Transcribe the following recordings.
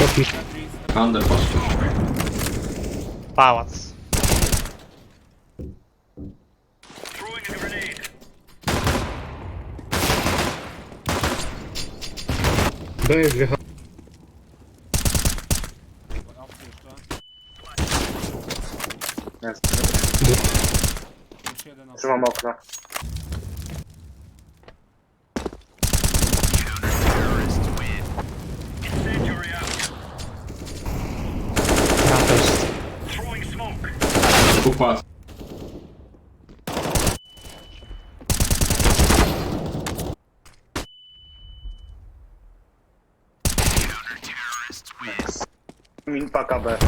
Ostatni. Under poszło. Pałac. B jest apsy. Trzymam okno. Ficou quatro. Mim pra acabar.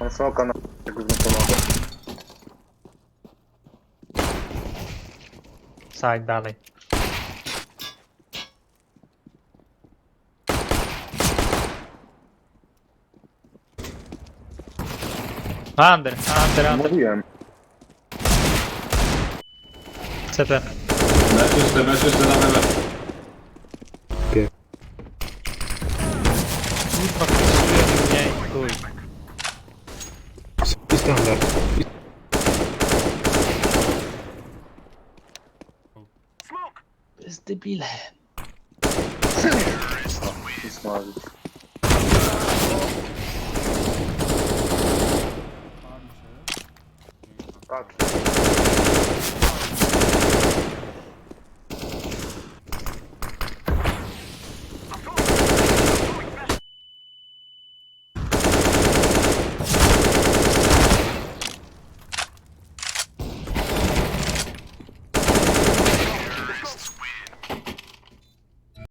Vamos só o canal. Sai, dali. Under, under, under. Mówiłem. CT. Leż jeszcze, leż jeszcze na lewe. Kurwa, kosztuje mniej. Chuj. I standard. I jest debile. I smażyć. Bak.